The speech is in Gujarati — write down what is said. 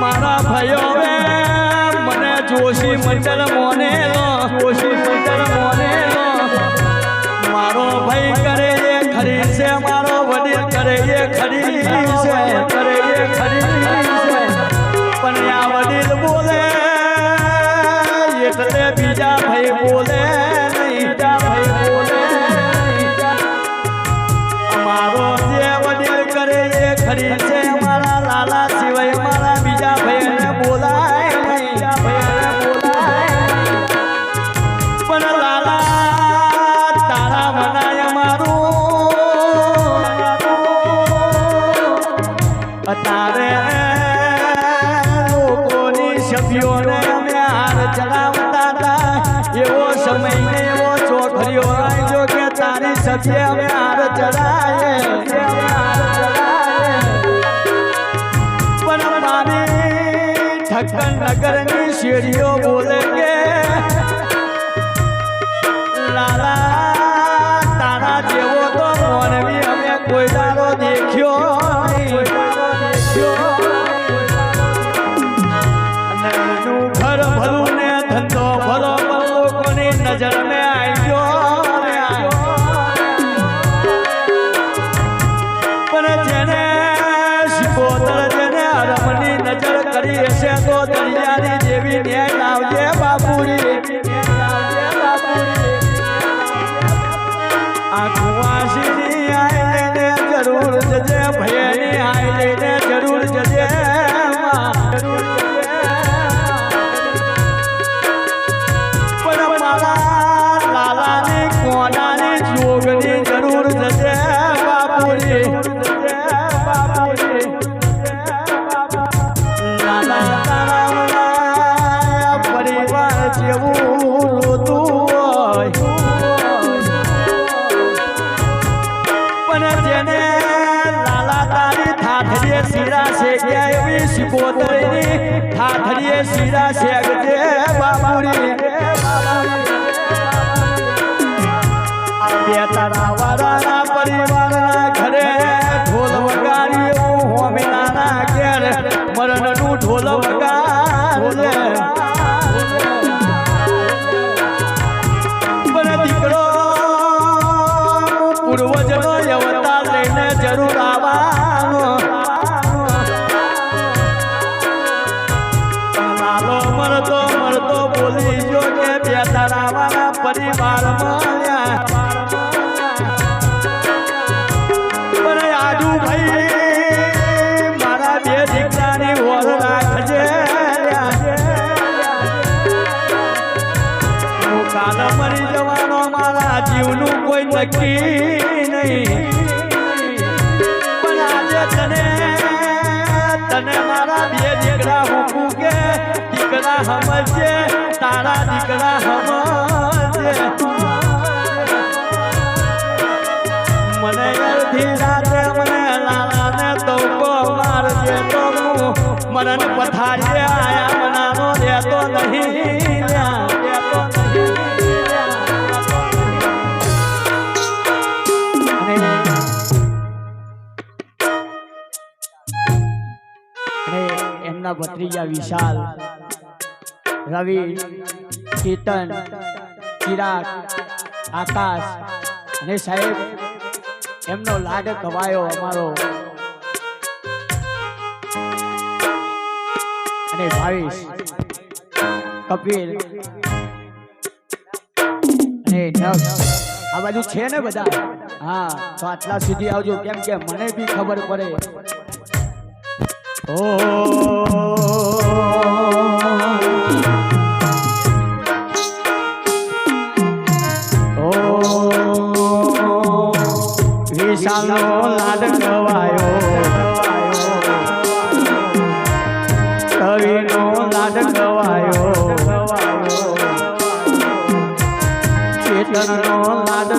મારા ભાઈઓ મને જોશી મંડળ મોને જોશી સભ્યોને અમે હાર ચડાવતા હતા. એવો સમય ને એવો ચોખરીઓ આવજો કે તારી સભ્ય અમે હાર ચડાય પણ મારી ઠક્કર નગરની શેરીઓ બોલે તો દેવી ન્યાય લાવજે બાપુરી આ કુવાસીની આઈ જરૂર જજે ભયની પણ જેને લાલા તારી થાથડીએ શીરા શેક્યા એવી શિકોતરીની થાથડીએ શીરા શેકજે બાપુરી બે તારા વાળાના પરિવારના ઘરે ઢોલ વગાડ્યું હોમીનાના ઘેર. મરણનું ઢોલ વગાડજે મળતો મરતો બોલી જો કે બે તારા મારા પરિવાર મળ્યા મારા જવાનો, મારા જીવનું કોઈ નક્કી નહીં. પણ તને તને મારા બે દીકરા હું કે દીકરા સમજે તારા દીકરા સમજે મને અડધી રાતે મને લાલાને તવકો મારજે તો હું મરણ પથારીએ આયા, મનાનો રહેતો નહીં એમના ભત્રીજા વિશાલ રવિ કેતન ચિરાગ, આકાશ અને સાહેબ, એમનો લાડ કવાયો અમારો. અને ભાવીશ, કપિલ અને આ બાજુ છે ને બધા? હા, તો આટલા સુધી આવજો. કેમ કે મને બી ખબર પડે. ઓ વિશાલનો લાડ ગવાયો કવિનો લાડ ગવાયો ચેતનનો લાડ